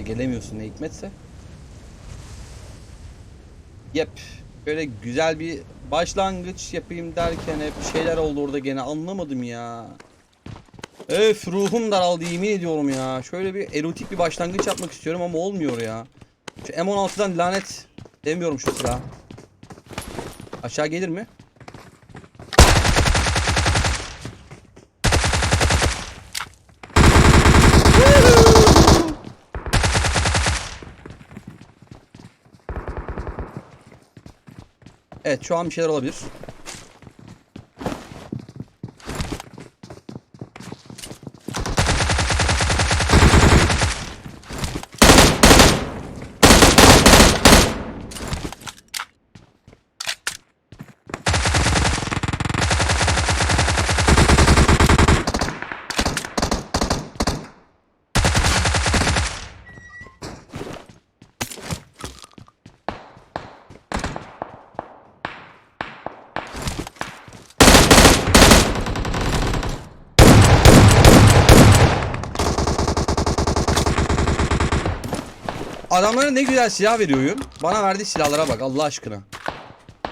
E, gelemiyorsun ne hikmetse. Yep. Böyle güzel bir başlangıç yapayım derken hep şeyler oldu orada gene anlamadım ya. Öf ruhum daraldı yemin ediyorum ya. Şöyle bir erotik bir başlangıç yapmak istiyorum ama olmuyor ya. Şu M16'dan lanet demiyorum şu silah. Aşağı gelir mi? Evet şu an bir şeyler olabilir. Adamlara ne güzel silah veriyor oyun. Bana verdiği silahlara bak Allah aşkına.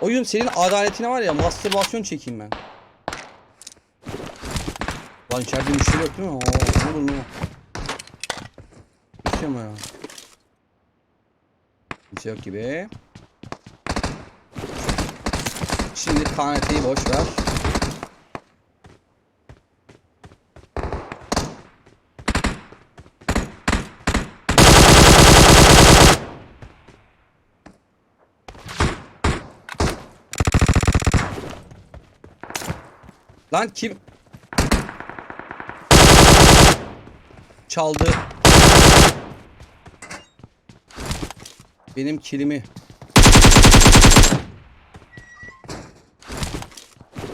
Oyun senin adaletine var ya mastürbasyon çekeyim ben. Lan içeride müşteri yok değil mi? Oo, ne olur olur. Bir şey mi ya? Bir şey yok gibi. Şimdi KNT'yi boş ver. Lan kim? Çaldı. Benim kilimi.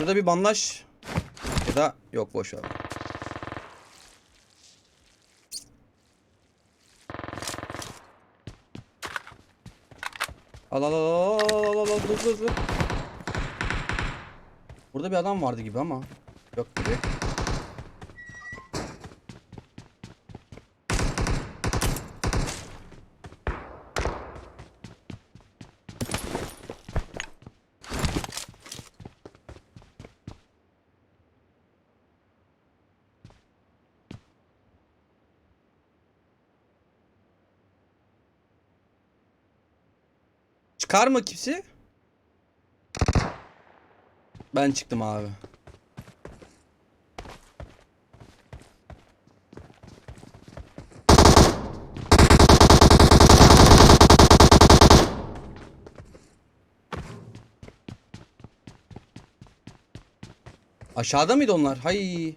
Burada bir bandaj. Ya da yok boş ver. Al al al al al al al dur dur dur. Burada bir adam vardı gibi ama yok gibi. Çıkar mı kimse? Ben çıktım abi. Aşağıda mıydı onlar? Hay.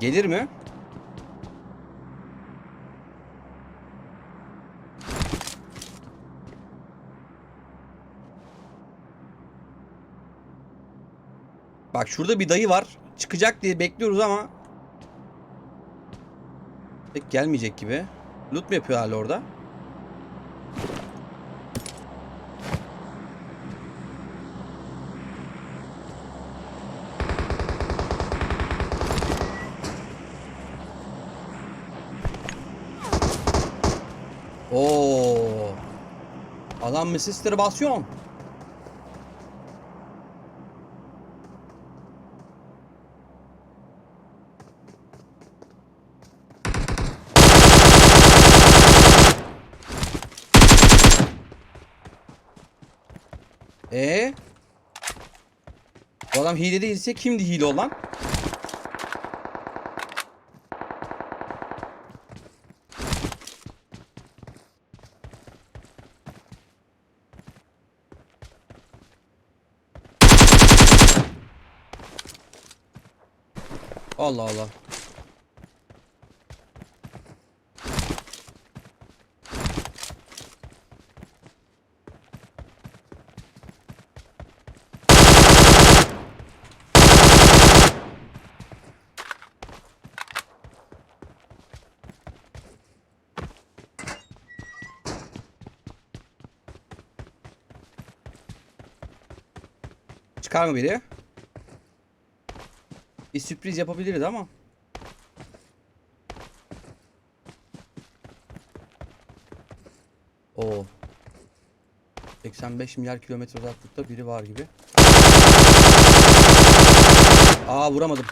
Gelir mi? Bak şurada bir dayı var. Çıkacak diye bekliyoruz ama pek gelmeyecek gibi. Loot mu yapıyor hala orada? Oo. Adam mastürbasyon. Ee? Bu adam hile değilse kimdi hile olan? Allah Allah. Çıkar mı biri? Bir sürpriz yapabiliriz ama. O. 85 milyar kilometre uzaklıkta biri var gibi. Aa vuramadım.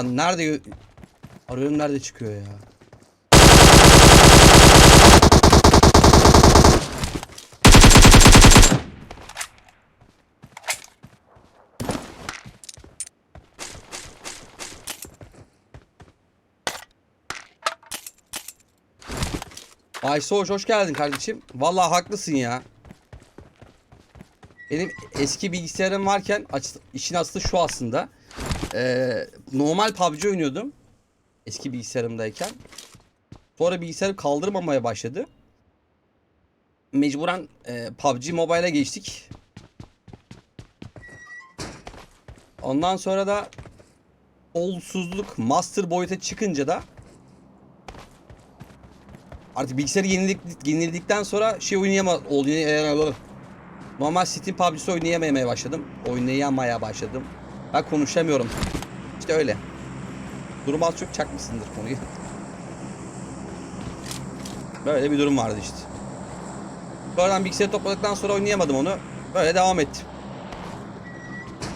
Lan nerede arıyorum nerede çıkıyor ya? Ayşe hoş, hoş geldin kardeşim. Vallahi haklısın ya. Benim eski bilgisayarım varken aç- işin aslı şu aslında. Ee, normal PUBG oynuyordum. Eski bilgisayarımdayken. Sonra bilgisayarım kaldırmamaya başladı. Mecburen e, PUBG Mobile'a geçtik. Ondan sonra da olsuzluk master boyuta çıkınca da artık bilgisayarı yeniledik, yeniledikten sonra şey oynayama oynayama normal Steam PUBG'si oynayamamaya başladım. Oynayamaya başladım. Ben konuşamıyorum. İşte öyle. Durum az çok çakmışsındır konuyu. Böyle bir durum vardı işte. Sonradan bilgisayarı topladıktan sonra oynayamadım onu. Böyle devam ettim.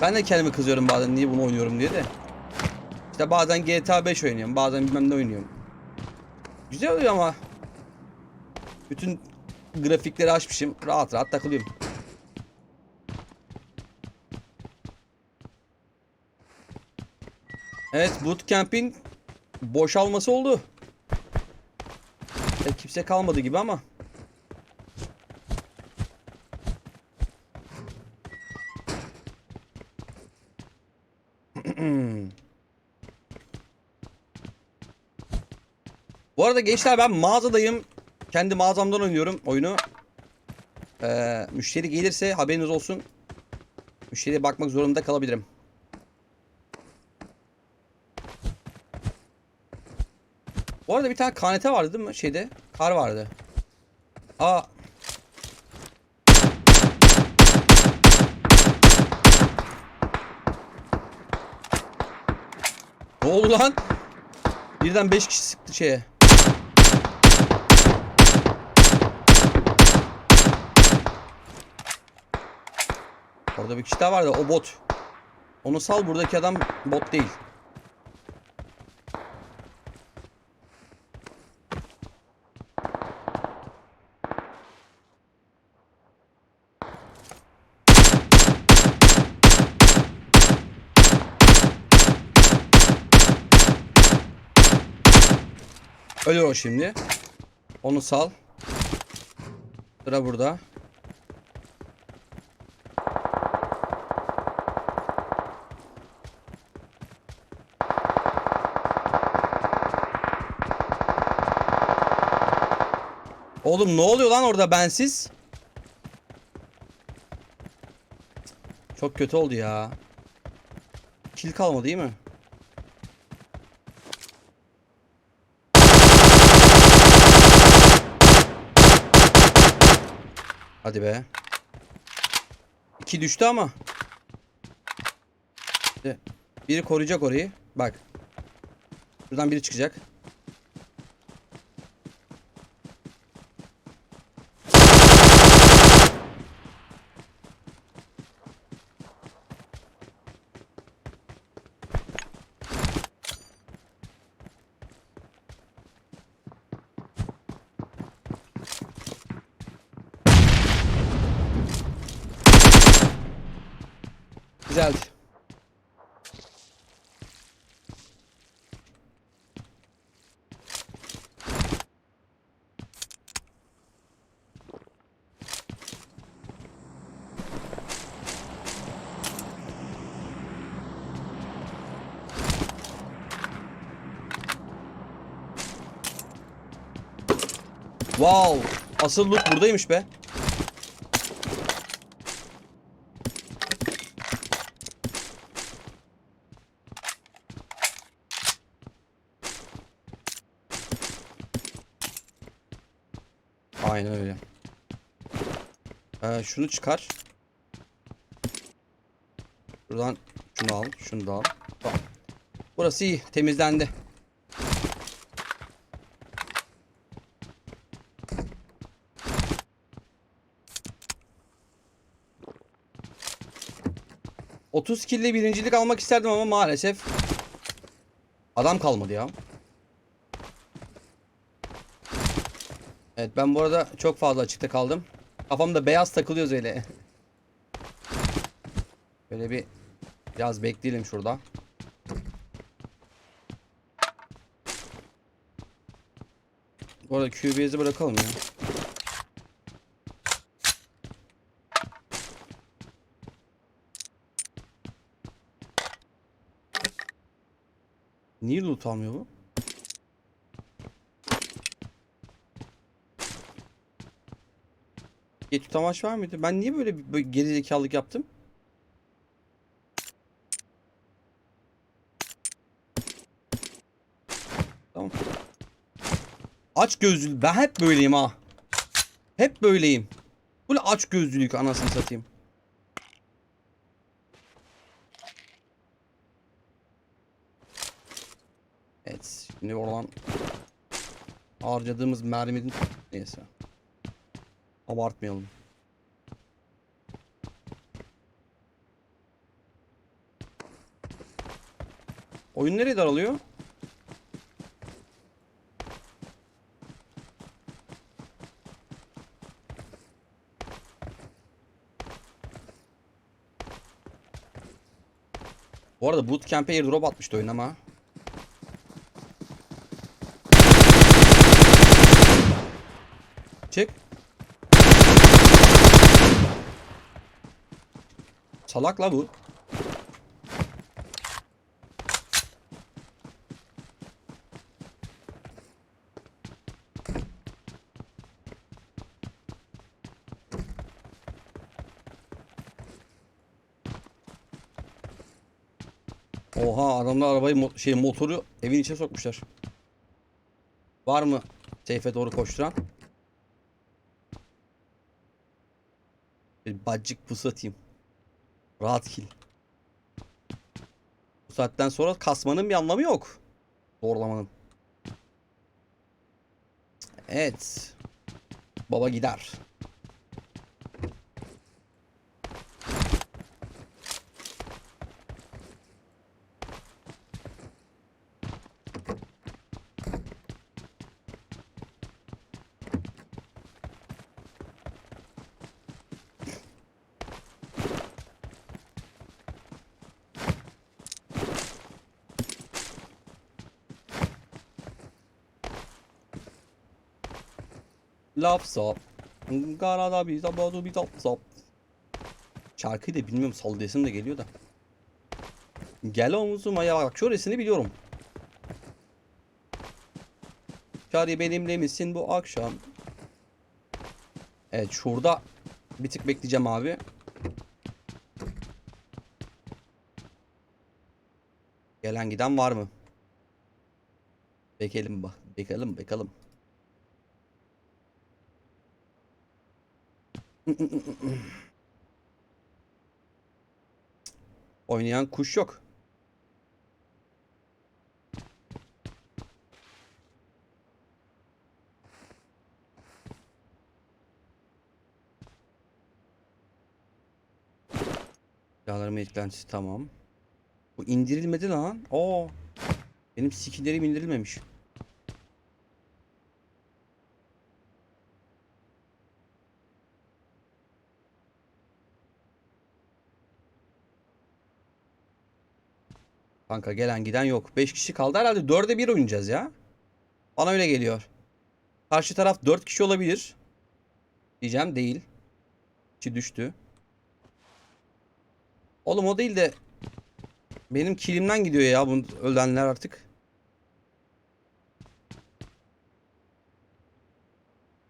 Ben de kendime kızıyorum bazen niye bunu oynuyorum diye de. İşte bazen GTA 5 oynuyorum, bazen bilmem ne oynuyorum. Güzel oluyor ama. Bütün grafikleri açmışım, rahat rahat takılıyorum. Evet bootcamp'in boşalması oldu. E, kimse kalmadı gibi ama. Bu arada gençler ben mağazadayım. Kendi mağazamdan oynuyorum oyunu. Ee, müşteri gelirse haberiniz olsun. Müşteriye bakmak zorunda kalabilirim. Bu arada bir tane kanete vardı değil mi? Şeyde. Kar vardı. Aa. Ne oldu lan? Birden 5 kişi sıktı şeye. Orada bir kişi daha vardı. O bot. Onu sal buradaki adam bot değil. O şimdi. Onu sal. Sıra burada. Oğlum ne oluyor lan orada bensiz? Çok kötü oldu ya. Kill kalmadı değil mi? Hadi be. İki düştü ama. Biri koruyacak orayı. Bak. Buradan biri çıkacak. Wow. Asıl loot buradaymış be. Aynen öyle. Ee, şunu çıkar. Buradan şunu al, şunu da al. Tamam. Burası iyi, temizlendi. ...30 kille birincilik almak isterdim ama maalesef... ...adam kalmadı ya. Evet ben bu arada çok fazla açıkta kaldım. Kafamda beyaz takılıyoruz öyle. Böyle bir biraz bekleyelim şurada. Bu arada QBS'i bırakalım ya. Niye loot almıyor bu? Geç tutamaç var mıydı? Ben niye böyle bir gerizekalılık yaptım? Tamam. Aç gözlülük. Ben hep böyleyim ha. Hep böyleyim. Böyle aç gözlülük anasını satayım. Evet. Şimdi oradan harcadığımız merminin neyse. Abartmayalım. Oyun nereye daralıyor? Bu arada Bootcamp'e airdrop atmıştı oyun ama. Çık. Salak la bu. Oha adamlar arabayı şey motoru evin içine sokmuşlar. Var mı seyfe doğru koşturan? Bir bacık pusu atayım. Rahat kill. Bu saatten sonra kasmanın bir anlamı yok. Zorlamanın. Evet. Baba gider. Laf sap. Garada bir zabadu bir tap sap. Şarkıyı da bilmiyorum sallayasım da geliyor da. Gel omzuma ya bak şöylesini biliyorum. Şari benimle misin bu akşam? Evet şurada bir tık bekleyeceğim abi. Gelen giden var mı? Bekelim bak. Bekalım bakalım. Oynayan kuş yok. Silahlarımı eklentisi tamam. Bu indirilmedi lan. Oo. Benim skinlerim indirilmemiş. Kanka gelen giden yok. 5 kişi kaldı herhalde 4'e 1 oynayacağız ya. Bana öyle geliyor. Karşı taraf 4 kişi olabilir. Diyeceğim değil. İçi düştü. Oğlum o değil de benim kilimden gidiyor ya bu ölenler artık.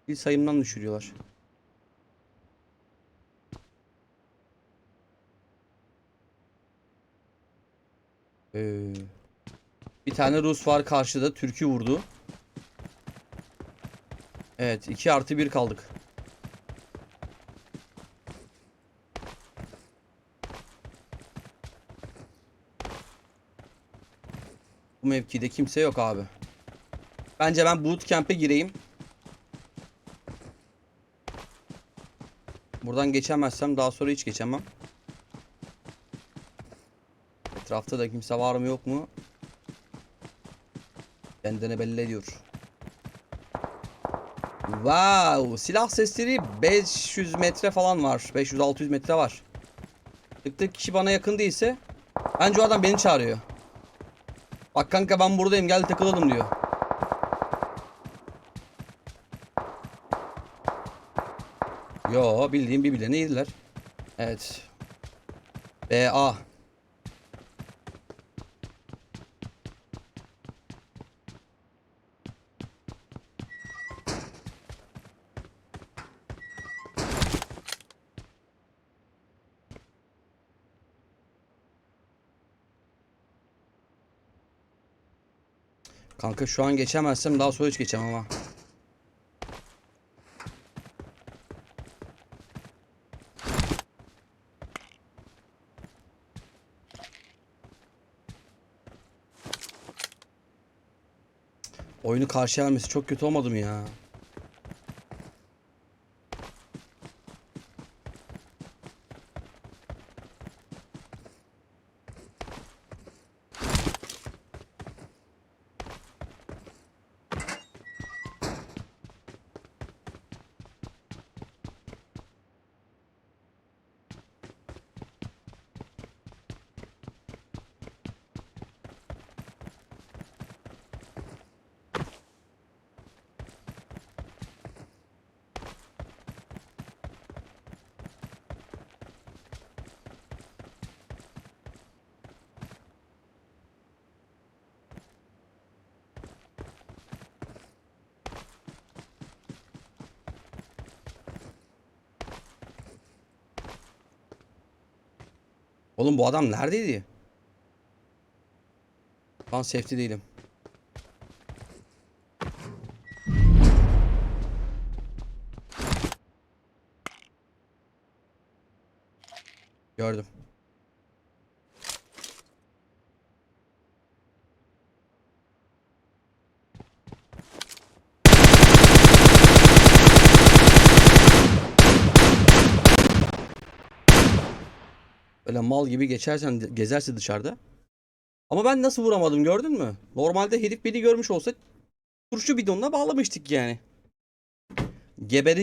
Bir sayımdan düşürüyorlar. Ee, bir tane Rus var karşıda. Türk'ü vurdu. Evet 2 artı 1 kaldık. Bu mevkide kimse yok abi. Bence ben bootcamp'e gireyim. Buradan geçemezsem daha sonra hiç geçemem. Etrafta da kimse var mı yok mu? Kendini belli ediyor. Wow, silah sesleri 500 metre falan var. 500-600 metre var. Tık kişi bana yakın değilse bence o adam beni çağırıyor. Bak kanka ben buradayım gel takılalım diyor. Yo bildiğim birbirlerine yediler. Evet. BA. Kanka şu an geçemezsem daha sonra hiç geçemem ama. Oyunu karşıya vermesi çok kötü olmadı mı ya? Oğlum bu adam neredeydi? Ben safety değilim. Gördüm. Böyle mal gibi geçersen gezerse dışarıda. Ama ben nasıl vuramadım gördün mü? Normalde herif beni görmüş olsa turşu bidonuna bağlamıştık yani. Geberi